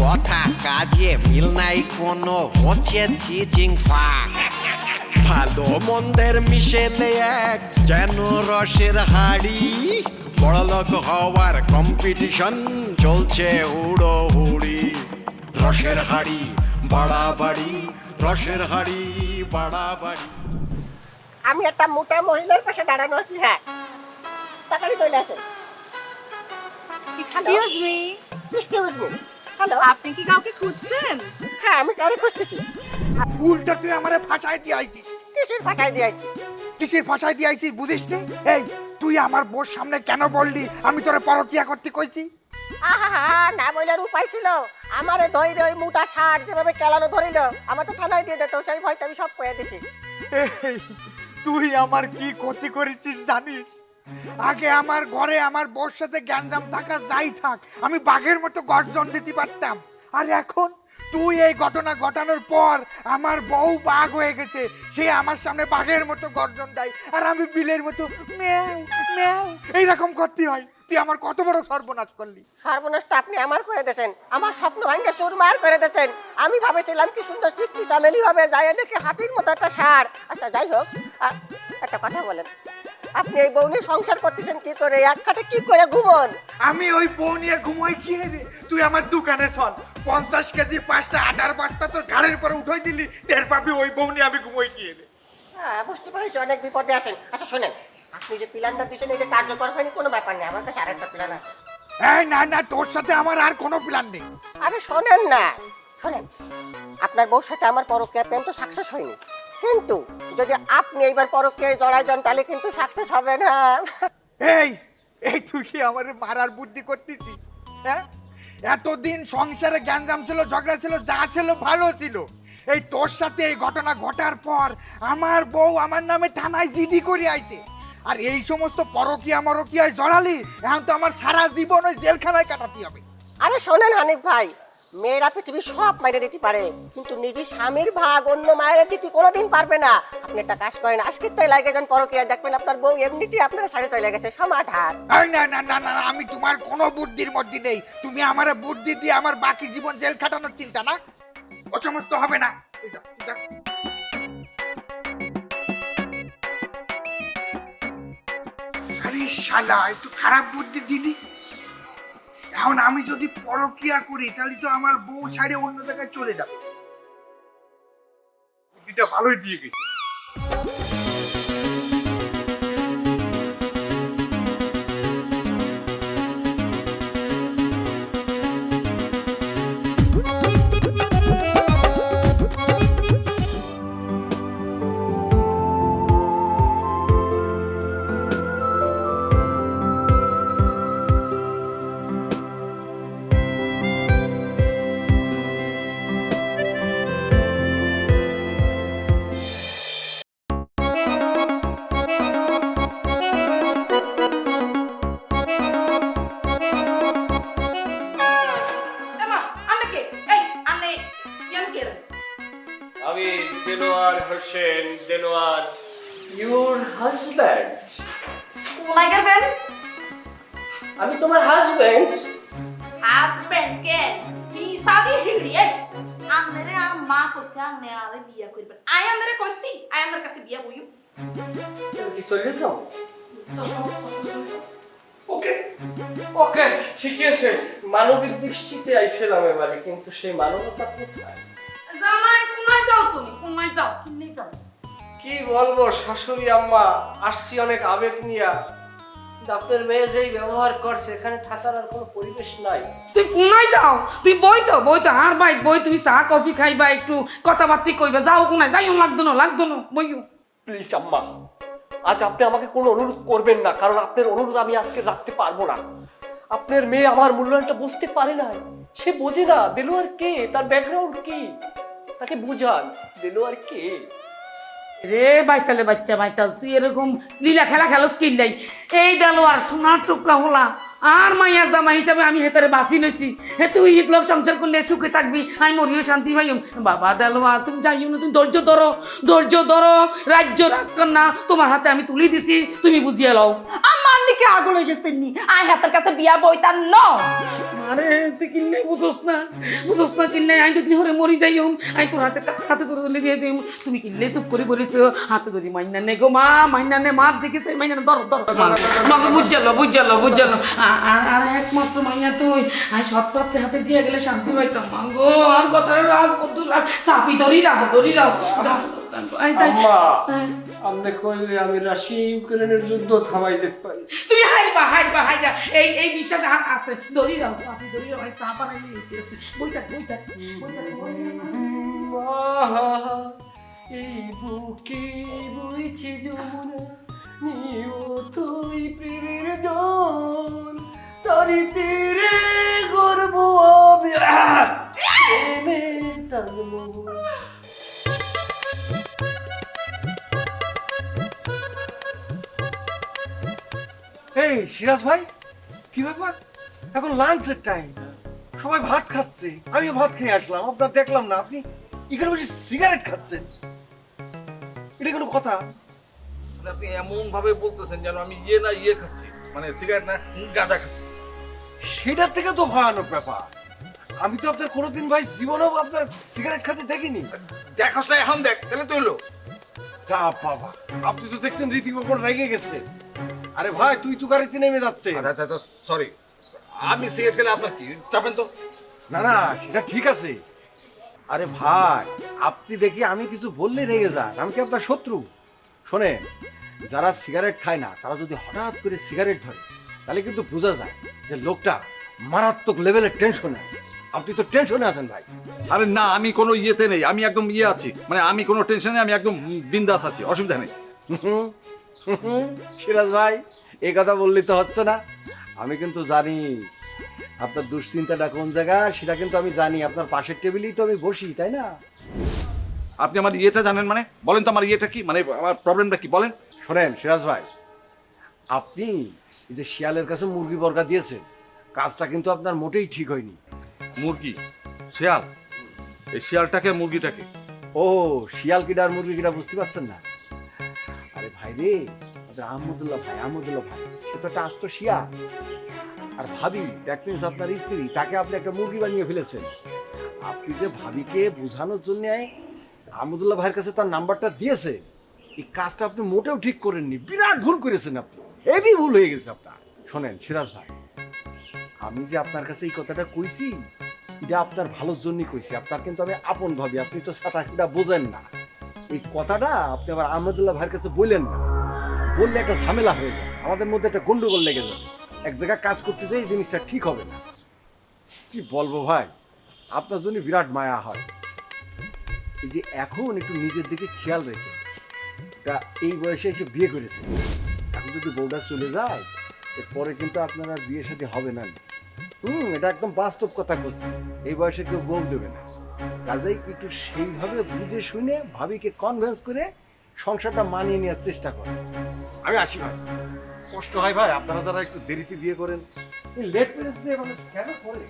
কথা কাজে মিল নাই কোনো হচ্ছে চিচিং ফাক ভালো মন্দের মিশেলে এক যেন রসের হাড়ি। বড়লোক হওয়ার কম্পিটিশন চলছে হুড়ো হুড়ি রসের হাড়ি বাড়াবাড়ি রসের হাড়ি বাড়াবাড়ি। আমি একটা মোটা মহিলার পাশে দাঁড়ানো আছি হ্যাঁ। তাড়াতাড়ি চলে আসেন। Excuse me excuse me hello আপনি কি কাউকে খুঁজছেন? হ্যাঁ আমি কাউকে খুঁজতেছি। উল্টা তুই আমারে ফাঁসাই দিয়ে আইছিস। কিসের ভাষায় দিয়েছি কিসের ফাঁসাই দিয়ে আইছিস বুঝিস নি? এই তুই আমার বোর সামনে কেন বললি? আমি তোরে পরকিয়া করতে কইছি। আহা না বলার উপায় ছিল। আমারে ধৈর্য ওই মোটা শার্ট যেভাবে কেলানো ধরিল আমার তো থানায় দিয়ে দিত সেই ভয়তে আমি সব কয়ে দিছি। তুই আমার কি ক্ষতি করেছিস জানিস? আগে আমার ঘরে, আমার বোর সাথে গ্যাঞ্জাম থাকা যাই থাক, আমি বাঘের মতো গর্জন দিতে পারতাম। আর এখন তুই এই ঘটনা ঘটানোর পর আমার বউ বাঘ হয়ে গেছে, সে আমার সামনে বাঘের মতো গর্জন দেয়, আর আমি বিলের মতো ম্যাও ম্যাও, এইরকম করতে হয়। তুই আমার কত বড় সর্বনাশ করলি। সর্বনষ্ট আপনি আমার করে দিয়েছেন, আমার স্বপ্ন ভাঙ্গে সুরমার করে দিয়েছেন। আমি ভাবেছিলাম কি সুন্দর সৃষ্টি চামেলি হবে, যাই দেখে হাতির মতো একটা সার। আচ্ছা যাই হোক একটা কথা বলেন। আপনি এই বউ নিয়ে সংসার করতেছেন কি করে? এক খাটে কি করে ঘুমন? আমি ওই বউ নিয়ে ঘুমোই কি রে? তুই আমার দোকানে চল। পঞ্চাশ কেজির পাঁচটা আটার পাঁচটা তোর ঘাড়ের পরে উঠাই দিলি টের পাবি ওই বউ নিয়ে আমি ঘুমোই কি রে? হ্যাঁ বুঝতে পারছি অনেক বিপদে আছেন। আচ্ছা শোনেন আপনি যে প্ল্যানটা এই যে কার্যকর হয়নি কোনো ব্যাপার নেই। আমার কাছে আরেকটা প্ল্যান আছে। এই না না তোর সাথে আমার আর কোনো প্ল্যান নেই। আরে শোনেন না শোনেন আপনার বউর সাথে আমার পরকীয়া প্রেম তো সাকসেস হয়নি। কিন্তু যদি আপনি এইবার পরকীয়ায় জড়াই যান তাহলে কিন্তু সাকসেস হবে না। এই এই তুই কি আমার মারার বুদ্ধি করতেছিস? হ্যাঁ? এতদিন সংসারে গ্যাঞ্জাম ছিল ঝগড়া ছিল যা ছিল ভালো ছিল। এই তোর সাথে এই ঘটনা ঘটার পর আমার বউ আমার নামে থানায় জিডি করে আইছে। আর এই সমস্ত পরকিয়া মরকিয়ায় জড়ালি এখন তো আমার সারা জীবন ওই জেলখানায় কাটাতে হবে। আরে শোনেন হানিফ ভাই মেয়েরা পৃথিবী সব মায়েরা দিতে পারে, কিন্তু নিজের স্বামীর ভাগ অন্য মায়েরা দিতে কোনোদিন পারবে না। আপনি একটা কাজ করেন আজকে তাই লাগে যান পরকীয়া দেখবেন আপনার বউ এমনিতেই আপনার সাড়ে চলে গেছে সমাধান। না না না না আমি তোমার কোনো বুদ্ধির মধ্যে নেই। তুমি আমার বুদ্ধি দিয়ে আমার বাকি জীবন জেল খাটানোর চিন্তা না? ও হবে না। আরে শালা, একটু খারাপ বুদ্ধি দিলি? এখন আমি যদি পরকিয়া করি, তাহলে তো আমার বউ ছাড়ে অন্য জায়গায় চলে যাবে। বুদ্ধিটা ভালোই দিয়ে গেছি। আই আন্নের কাছে বিয়া বইউ তুমি কি চলে যাও ওকে ওকে ঠিকই আছে। মানবিক দৃষ্টিতে আইছিলাম এবারে কিন্তু সেই মানবতা কোথায় জামাই কোনায় যাও তুমি কোনায় যাও কিনে যাও। কি বলব শাশুড়ি আম্মা আসছি অনেক আবেগ নিয়া। আপনার মেয়ে যেই ব্যবহার করছে এখানে থাকার আর কোনো পরিবেশ নাই। তুই কোনায় যাও? তুই বই তো বই তো আর বাইক বই তুমি চা কফি খাইবা একটু কথাবার্তি কইবা। যাও কোনায় যাইও লাগতো না লাগতো না বইও। প্লিজ আম্মা আজ আপনি আমাকে কোনো অনুরোধ করবেন না কারণ আপনার অনুরোধ আমি আজকে রাখতে পারব না। আপনার মেয়ে আমার মূল্যায়নটা বুঝতে পারে না সে বোঝে না দেলোয়ার কে? তার ব্যাকগ্রাউন্ড কি? তাকে বুঝান দেলোয়ার কে? রে বাইসালে বাচ্চা, বাইসাল, তুই এরকম লীলা খেলা খেলোস কিনলাই এই দেলো আর সোনার টুকরা হলা। আর মাইয়া জামা হিসাবে আমি হেতারে বাঁচি লইছি হে, তুই লোক সংসার করলে সুখে থাকবি, আমি মরিও শান্তি পাইম। বাবা দেলোয়া তুমি যাইও না, তুমি ধৈর্য ধরো ধৈর্য ধরো। রাজ্য রাজকন্যা, তোমার হাতে আমি তুলি দিছি, তুমি বুঝিয়ে লও। আমার নিকে হয়ে গেছেন নি। আই হাতের কাছে বিয়া বইতার ন। আরে, তুই কিনলে বুঝোস না। বুঝোস না কিনলে আমি যদি হরে মরি যাইম আমি তোর হাতে হাতে করে তুলে দিয়ে যাইম তুমি কিনলে চুপ করে বলিস হাতে ধরি মাইনা নে গো মা, মাইনা নে মা দেখিস মাইনা নে ধর ধর মগে বুঝালো বুঝালো বুঝালো। আর একমাত্র মাইয়া তুই। আমি সব পাত্রে হাতে দিয়ে গেলে শান্তি পাইতাম। মা আর কথা রাগ কত রাগ। চাপি ধরি রাখো ধরি রাখো যাই আম্মা আপনি কইলে আমি রাশি ইউক্রেনের যুদ্ধ থামাই দিতে পারি। তুমি হাইবা হাইবা হাইবা এই এই বিশ্বাস আছে। ধরি রাও চাপি ধরি রাও আমি চাপা নাই বইটা বইটা বইটা এই বুকে বইছে যমুনা নিয়তই প্রেমের জল। তারি তীরে গর্ব আমি! প্রেমে তাজমহল এই সিরাজ ভাই কি ব্যাপার? এখন লাঞ্চের টাইম সবাই ভাত খাচ্ছে আমিও ভাত খেয়ে আসলাম আপনার দেখলাম না আপনি এখানে বসে সিগারেট খাচ্ছেন। এটা কোনো কথা? মানে আপনি এমন ভাবে বলতেছেন যেন আমি ইয়ে না ইয়ে খাচ্ছি মানে সিগারেট না গাঁজা খাচ্ছি। সেটার থেকে তো ভয়ানক ব্যাপার। আমি তো আপনার কোনোদিন ভাই জীবনেও আপনার সিগারেট খেতে দেখিনি। দেখাস এখন দেখ তাহলে তো হলো। যা বাবা আপনি তো দেখছেন ওপর রেগে গেছে। আরে ভাই তুই তো গাড়িতে নেমে যাচ্ছে আচ্ছা সরি আমি সিগারেট খেলে আপনার কি? চাপেন তো। না না সেটা ঠিক আছে। আরে ভাই আপনি দেখি আমি কিছু বললে রেগে যান। আমি কি আপনার শত্রু? শোনেন যারা সিগারেট খায় না তারা যদি হঠাৎ করে সিগারেট ধরে তাহলে কিন্তু বোঝা যায় যে লোকটা মারাত্মক লেভেলের টেনশনে আছে। আপনি তো টেনশনে আছেন ভাই। আরে না আমি কোনো ইয়েতে নেই। আমি একদম ইয়ে আছি। মানে আমি কোনো টেনশনে আমি একদম বিন্দাস আছি। অসুবিধা নেই। সিরাজ ভাই এই কথা বললি তো হচ্ছে না। আমি কিন্তু জানি আপনার দুশ্চিন্তাটা কোন জায়গা সেটা কিন্তু আমি জানি। আপনার পাশের টেবিলেই তো আমি বসি তাই না? আপনি আমার ইয়েটা জানেন মানে? বলেন তো আমার ইয়েটা কি? মানে আমার প্রবলেমটা কি? বলেন। শোনেন সিরাজ ভাই আপনি এই যে শিয়ালের কাছে মুরগি বর্গা দিয়েছেন কাজটা কিন্তু আপনার মোটেই ঠিক হয়নি। মুরগি? শিয়াল? এই শিয়ালটাকে মুরগিটাকে? ও শিয়াল কিডা আর মুরগি কিডা বুঝতে পারছেন না? ভাই রে আহমদুল্লাহ ভাই আহমদুল্লাহ ভাই। সে তো একটা আস্ত শিয়াল। আর ভাবি দ্যাট মিনস আপনার স্ত্রী, তাকে আপনি একটা মুরগি বানিয়ে ফেলেছেন। আপনি যে ভাবিকে বোঝানোর জন্য আহমদুল্লাহ ভাইয়ের কাছে তার নাম্বারটা দিয়েছে, এই কাজটা আপনি মোটেও ঠিক করেননি। বিরাট ভুল করেছেন আপনি। হেভি ভুল হয়ে গেছে আপনার। শোনেন, সিরাজ ভাই, আমি যে আপনার কাছে এই কথাটা কইছি, এটা আপনার ভালোর জন্যই কইছি। আপনার কিন্তু আমি আপন ভাবি, আপনি তো সাঁতারটা বোঝেন না। এই কথাটা আপনি আবার আহমদুল্লাহ ভাইয়ের কাছে বললেন না। বললে একটা ঝামেলা হয়ে যাবে আমাদের মধ্যে একটা গন্ডগোল লেগে যাবে এক জায়গায় কাজ করতে যাই এই জিনিসটা ঠিক হবে না। কি বলব ভাই? আপনার জন্য বিরাট মায়া হয়। এই যে এখন একটু নিজের দিকে খেয়াল রেখে। তা এই বয়সে এসে বিয়ে করেছে এখন যদি বউটা চলে যায়, এরপরে কিন্তু আপনার আর বিয়ে সাথে হবে না। হুম, এটা একদম বাস্তব কথা করছি। এই বয়সে কেউ বউ দেবে না। কাজেই একটু সেইভাবে বুঝে শুনে ভাবিকে কনভিন্স করে সংসারটা মানিয়ে নেওয়ার চেষ্টা করে। আমি আসি ভাই। কষ্ট হয় ভাই, আপনারা যারা একটু দেরিতে বিয়ে করেন। লেট মানে কেন করে?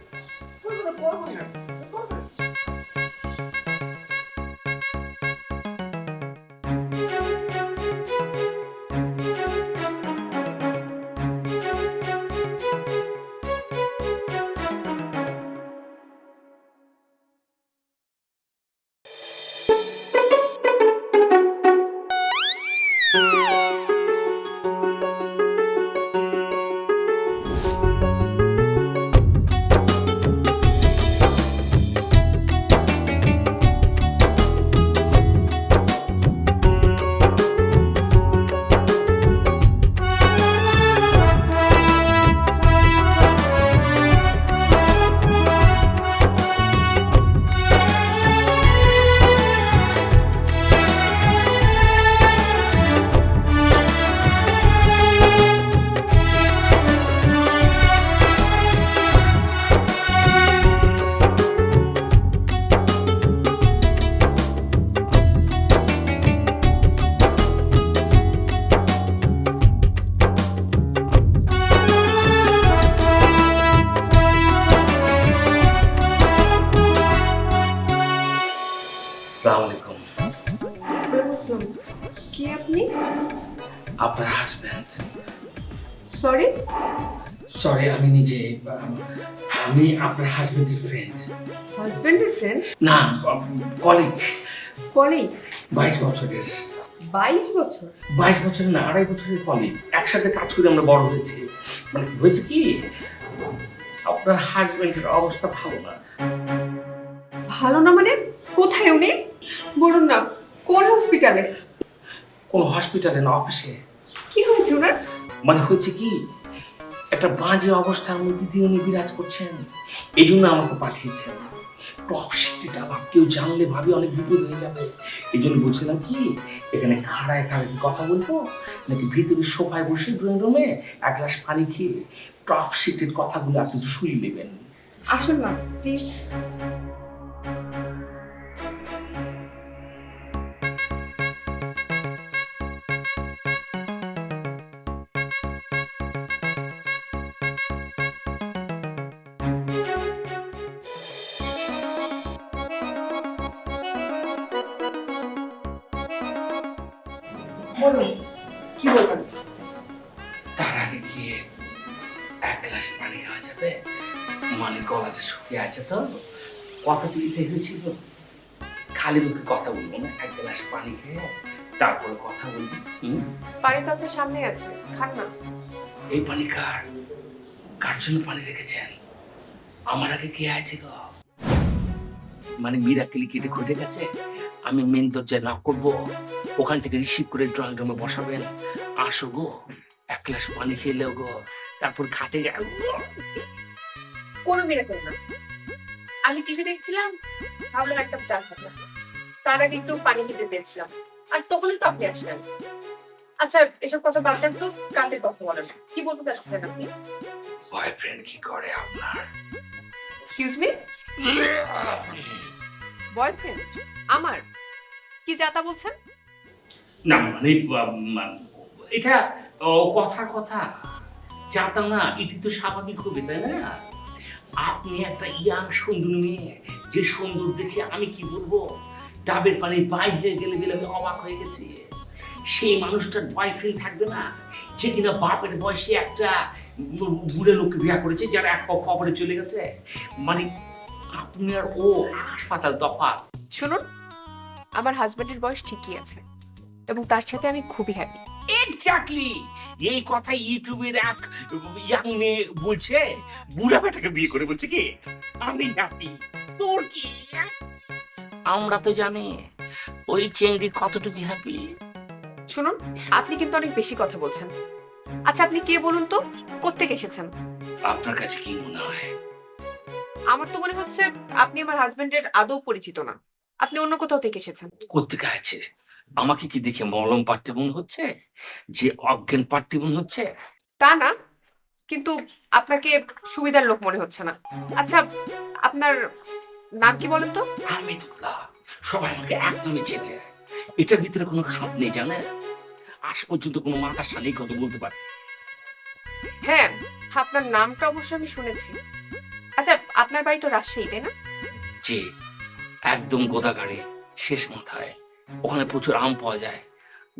আপনার হাজব্যান্ডের ফ্রেন্ড হাজবেন্ডের ফ্রেন্ড না কলিগ কলিগ বাইশ বছরের। বাইশ বছর? বাইশ বছরের না আড়াই বছরের কলিগ একসাথে কাজ করে আমরা বড় হয়েছি। মানে হয়েছে কি আপনার হাজব্যান্ডের অবস্থা ভালো না। ভালো না মানে? কোথায় উনি? বলুন না কোন হসপিটালে কোন হসপিটালে না অফিসে কি হয়েছে ওনার? মানে হয়েছে কি একটা বাজে অবস্থার মধ্যে দিয়ে উনি বিরাজ করছেন। এই জন্য আমাকে পাঠিয়েছেন। টপ আবার কেউ জানলে ভাবি অনেক বিপদ হয়ে যাবে। এই জন্য বলছিলাম কি, এখানে খাড়ায় খাড়ায় কথা বলব? নাকি ভিতরে সোফায় বসে ড্রয়িং রুমে এক গ্লাস পানি খেয়ে টপ সিটের কথাগুলো আপনি শুনে নেবেন? আসুন না প্লিজ দিতে হয়েছিল খালি মুখে কথা বলব না এক গ্লাস পানি খেয়ে তারপরে কথা বলবি। পানি তো আপনার সামনে আছে খান না। এই পানি কার? কার জন্য পানি রেখেছেন? আমার আগে কে আছে গো? মানে মিরাকেলি কেটে ঘটে গেছে? আমি মেন দরজায় না করব ওখান থেকে রিসিভ করে ড্রয়িং রুমে বসাবেন। আসো গো এক গ্লাস পানি খেলেও গো তারপর খাটে গেল কোনো মিরাকেল না। আমি টিভি দেখছিলাম ভাবলাম একটা চা খাব তার আগে একটু পানি খেতে পেয়েছিলাম। আর তখনই তো আপনি আসলেন। আচ্ছা এসব কথা বাদ দেন তো কাদের কথা বলেন কি বলতে চাচ্ছিলেন আপনি? বয়ফ্রেন্ড কি করে আপনার? এক্সকিউজ মি বয়ফ্রেন্ড আমার? কি যাতা বলছেন? না মানে এটা ও, কথা কথা। জানতাম না এটি তো স্বাভাবিক হবে তাই না? আপনি একটা ইয়াং সুন্দর মেয়ে, যে সুন্দর দেখে আমি কি বলব? ডাবের পানি বাই হয়ে গেলে গেলে আমি অবাক হয়ে গেছি। সেই মানুষটার বয়ফ্রেন্ড থাকবে না, যে কিনা বাপের বয়সে একটা বুড়ে লোককে বিয়ে করেছে, যারা এক অপরে চলে গেছে। মানে আপনি আর ও হাসপাতাল তফাৎ। শুনুন, আমার হাজবেন্ডের বয়স ঠিকই আছে, এবং তার সাথে আমি খুবই হ্যাপি এক্স্যাক্টলি এই কথা ইউটিউবের এক ইয়াং মেয়ে বলছে বুড়া বেটাকে বিয়ে করে বলছে কি? আমি হ্যাপি তোর কি? আমরা তো জানি ওই চেংড়ি কতটুকু হ্যাপি শুনুন আপনি কিন্তু অনেক বেশি কথা বলছেন। আচ্ছা আপনি কে বলুন তো? কোত্থেকে এসেছেন? আপনার কাছে কি মনে হয়? আমার তো মনে হচ্ছে আপনি আমার হাজবেন্ডের আদৌ পরিচিত না। আপনি অন্য কোথাও থেকে এসেছেন। কোথেকে আছে? আমাকে কি দেখে মলম পাঠতে মনে হচ্ছে? যে অজ্ঞান পাঠতে মনে হচ্ছে? তা না কিন্তু আপনাকে সুবিধার লোক মনে হচ্ছে না। আচ্ছা আপনার নাম কি বলেন তো? হামিদুল্লাহ সবাই আমাকে এক নামে চেনে। এটার ভিতরে কোনো খাত নেই জানে আজ পর্যন্ত কোনো মাথা সানি কথা বলতে পারে। হ্যাঁ আপনার নামটা অবশ্য আমি শুনেছি। আচ্ছা আপনার বাড়ি তো রাজশাহী তাই না? যে একদম গোদাগাড়ি শেষ মাথায়। ওখানে প্রচুর আম পাওয়া যায়।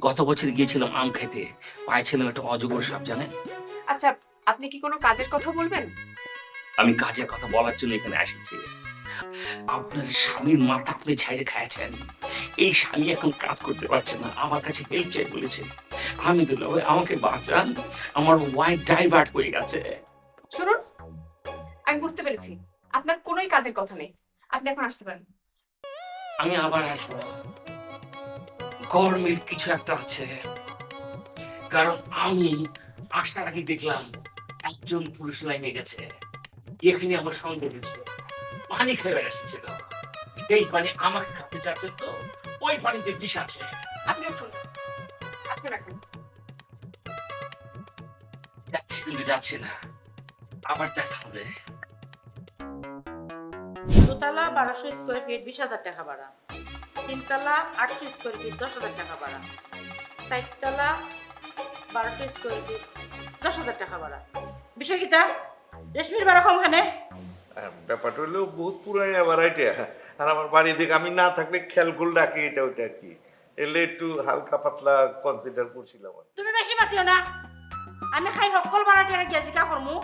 গত বছর গিয়েছিলাম আম খেতে। পাইছিলাম একটা অজগর সাপ জানেন? আচ্ছা আপনি কি কোনো কাজের কথা বলবেন? আমি কাজের কথা বলার জন্য এখানে এসেছি আপনার স্বামীর মাথা আপনি ঝাইরে খাইছেন। এই স্বামী এখন কাজ করতে পারছে না আমার কাছে হেল্প চাই বলেছে। আমি দিল আমাকে বাঁচান আমার ওয়াইফ ডাইভার্ট হয়ে গেছে। শুনুন আমি বুঝতে পেরেছি। আপনার কোনোই কাজের কথা নেই। আপনি এখন আসতে পারেন। আমি আবার আসব। গরমিল কিছু একটা আছে। কারণ আমি আসার আগে দেখলাম একজন পুরুষ লাইনে গেছে। এখানে আমার সঙ্গে গেছে পানি খেয়ে বেড়াচ্ছিল সেই পানি আমাকে খাতে চাচ্ছে তো, ওই পানিতে বিষ আছে। আপনি যাচ্ছি কিন্তু যাচ্ছি না। আবার দেখা হবে। দোতলা বারোশো স্কোয়ার ফিট বিশ হাজার টাকা ভাড়া। তিনতলা আটশো স্কোয়ার ফিট দশ হাজার টাকা ভাড়া। চারতলা বারোশো স্কোয়ার ফিট দশ হাজার টাকা ভাড়া। বিষয় রেশমির ভাড়া ব্যাপারটা হলো বহুত পুরাই আবার এটা আর আমার বাড়ি আমি না থাকলে খেয়ালগুল ডাকি এটা ওইটা কি। এলে একটু হালকা পাতলা কনসিডার করছিলাম তুমি বেশি মাতিও না। আমি খাই সকল বাড়াটা গিয়ে জিকা করমু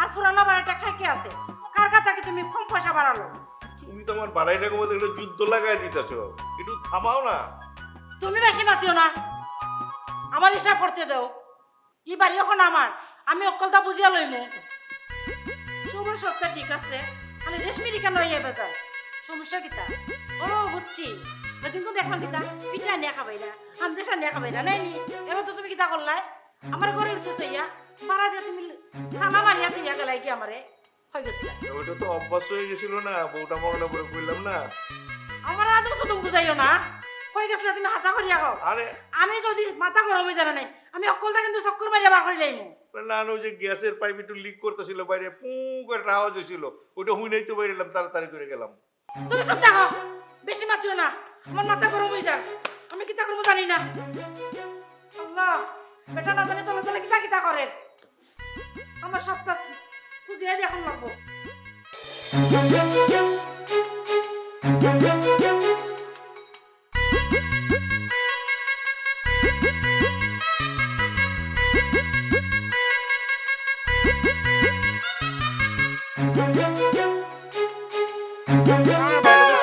আর বাড়াটা খাই কে আছে? কার কাছে তুমি? কম পয়সা বাড়ালো। আমার বাড়াইটাকে মধ্যে একটা যুদ্ধ লাগাই দিতেছো একটু থামাও না। তুমি বেশি মাতিও না। আমার হিসাব করতে দাও। ই বাড়ি এখন আমার। আমি অকলটা বুঝিয়া লইমু। সময় সবটা ঠিক আছে। খালি রেশমিরি কেন ইয়ে বেজার? সমস্যা কিতা? ও, বুঝছি। সেদিন তো দেখলাম কিতা? পিঠা নিয়ে খাবাই না। হামদেশা নিয়ে খাবাই না। নাই এবার তো তুমি কিতা করলাই? আমার ঘরে ভিতরে তো ইয়া বাড়া দিয়ে তুমি থানা মারিয়া তুইয়া গেলাই কি আমারে? হয়ে গেছিল ওইটা তো অভ্যাস হয়ে গেছিল না বউটা মরণে পরে কইলাম না। আমার আদৌ তুমি বুঝাইও না। হয়ে গেছিল তুমি হাসা করিয়া খাও আরে। আমি যদি মাথা গরম হয়ে জানা নাই আমি অকলটা কিন্তু চক্কর মারিয়া বার করে যাইমু। না না, ওই যে গ্যাসের পাইপ একটু লিক করতেছিল বাইরে পু করে আওয়াজ হয়েছিল। ওইটা হুই নাই তো বাইরে এলাম তাড়াতাড়ি করে গেলাম। তুমি চুপ থাকো বেশি মাতিও না। আমার মাথা গরম হয়ে যাক। আমি কিতা করব জানি না। আল্লাহ বেটা না জানি তলে তলে কিতা কিতা করে। আমার সবটা খুঁজিয়ে এখন লাগবো।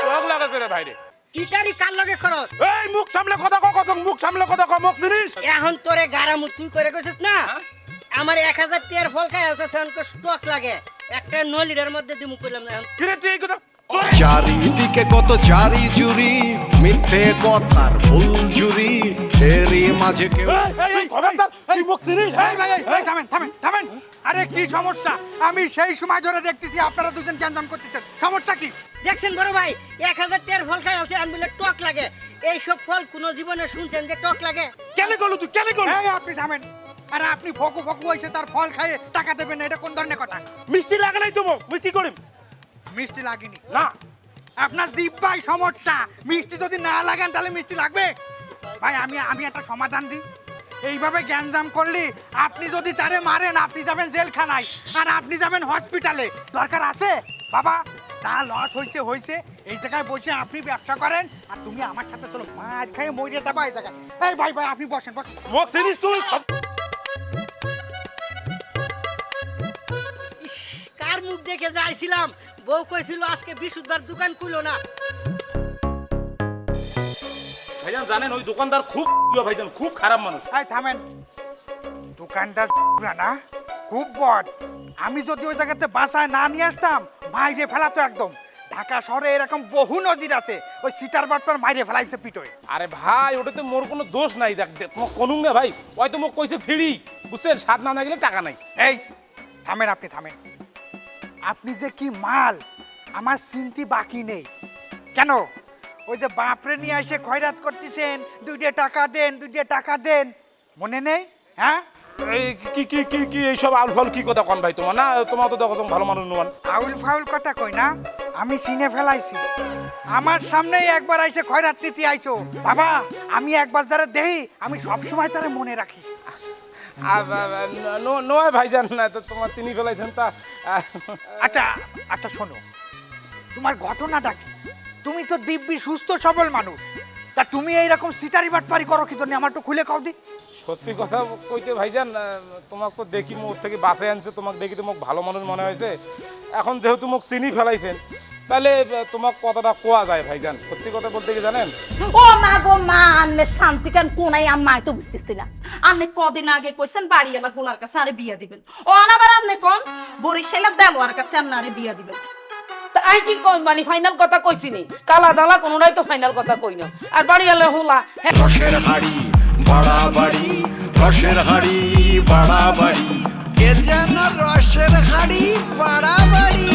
চোখ লাগাছে রে ভাইরে ইটারি কার লগে খরচ? এই মুখ সামলে কথা কত মুখ সামলে কথা কও মুখ জিনিস এখন তোরে গারামু তুই করে গেছিস না? আমার এক হাজার টিয়ার ফল খাই আছে সেখানকে স্টক লাগে। একটা নলিরের মধ্যে দিমু কইলাম না এখন। কিরে তুই এই কথা চারিদিকে কত চারি জুরি মিথ্যে কথার ফুল জুরি এরই মাঝে কেউ এই, এই, এই, মুখ চিনিস? এই ভাই এই, এই, থামেন থামেন থামেন। আরে কি সমস্যা? আমি সেই সময় ধরে দেখতেছি আপনারা দুজন গ্যাঞ্জাম করতেছেন। সমস্যা কি? দেখছেন বড় ভাই এক হাজার টিয়ার ফল খাই আছে আমি বলে টক লাগে। এইসব ফল কোন জীবনে শুনছেন যে টক লাগে? কেন করলু তুই? কেন করলু? এই আপনি থামেন। আরে আপনি ফকু ফকু হয়েছে তার ফল খাইয়ে টাকা দেবেন না এটা কোন ধরনের কথা? মিষ্টি লাগে নাই তো মুই কি করিম? মিষ্টি লাগেনি। না। আপনার জিব্বাই সমস্যা। মিষ্টি যদি না লাগান তাহলে মিষ্টি লাগবে? ভাই আমি আমি একটা সমাধান দিই। এইভাবে গ্যাঞ্জাম করলে আপনি যদি তারে মারেন আপনি যাবেন জেলখানায় আর আপনি যাবেন হসপিটালে। দরকার আছে? বাবা যা লস হয়েছে হয়েছে এই জায়গায় বসে আপনি ব্যবসা করেন আর তুমি আমার সাথে চলো। মার খেয়ে মরিয়ে যাবা এই জায়গায়। এই ভাই ভাই আপনি বসেন বসেন। মুখ দেখে যাইছিলাম বউ কইছিল আজকে বিশুদ্ধবার দোকান খুলো না। ভাইজান জানেন ওই দোকানদার খুব ভাইজান খুব খারাপ মানুষ। এই থামেন। দোকানদার না? খুব বদ আমি যদি ওই জায়গাতে বাসায় না নিয়ে আসতাম মাইরে ফেলাতো একদম। ঢাকা শহরে এরকম বহু নজির আছে ওই সিটার বাটপার মাইরে ফেলাইছে পিটোয়। আরে ভাই ওটাতে মোর কোনো দোষ নাই যাক তোমার কনুম না ভাই। হয়তো মোক কইছে ফিরি বুঝছেন? স্বাদ না না গেলে টাকা নাই। এই থামেন আপনি থামেন। আপনি যে কি মাল? আমার চিনতি বাকি নেই। কেন? ওই যে বাপরে নিয়ে এসে খয়রাত করতেছেন দুইটা টাকা দেন দুই দুইটা টাকা দেন। মনে নেই? হ্যাঁ? এই কি কি কি কি এইসব আল ফল কি কথা কন ভাই তোমার? না তোমার তো দেখো ভালো মানুষ নুমান। আউল ফাউল কথা কই না? আমি চিনে ফেলাইছি। আমার সামনেই একবার আইসে খয়রাত নিতে আইছো। বাবা আমি একবার যারা দেই আমি সব সময় তারা মনে রাখি। নয় ভাইজান না তো তোমার চিনি ফেলাইছেন তা। আচ্ছা আচ্ছা শোনো। তোমার ঘটনাটা কি? তুমি তো দিব্যি সুস্থ সবল মানুষ। তা তুমি এইরকম সিটারি বাটপারি করো কি জন্য? আমার তো খুলে কাও দি। সত্যি কথা কইতে ভাইজান তোমাকে তো দেখি মুখ থেকে বাসে আনছে তোমাকে দেখি তো মুখ ভালো মানুষ মনে হয়েছে। এখন যেহেতু মুখ চিনি ফেলাইছেন তাহলে তোমাক কথাটা কোয়া যায় ভাইজান? সত্যি কথা বলতে কি জানেন? ও মা গো মা আন্নে শান্তি কেন? কোনাই আম্মা তো বুঝতেছি না। আন্নে কদিন আগে কইছেন বাড়িওয়ালা গোলার কাছে আরে বিয়া দিবেন। ও আনাবার আন্নে কোন? বরিশালের দেলোয়ার কাছে আপনারে বিয়া দিবেন। আই কি কই মানে ফাইনাল কথা কইছি নি? কালা দালা কোনোটাই তো ফাইনাল কথা কই না। আর বাড়ি এলে হোলা রসের হাড়ি বাড়াবাড়ি রসের হাড়ি যেন রসের হাড়ি বাড়াবাড়ি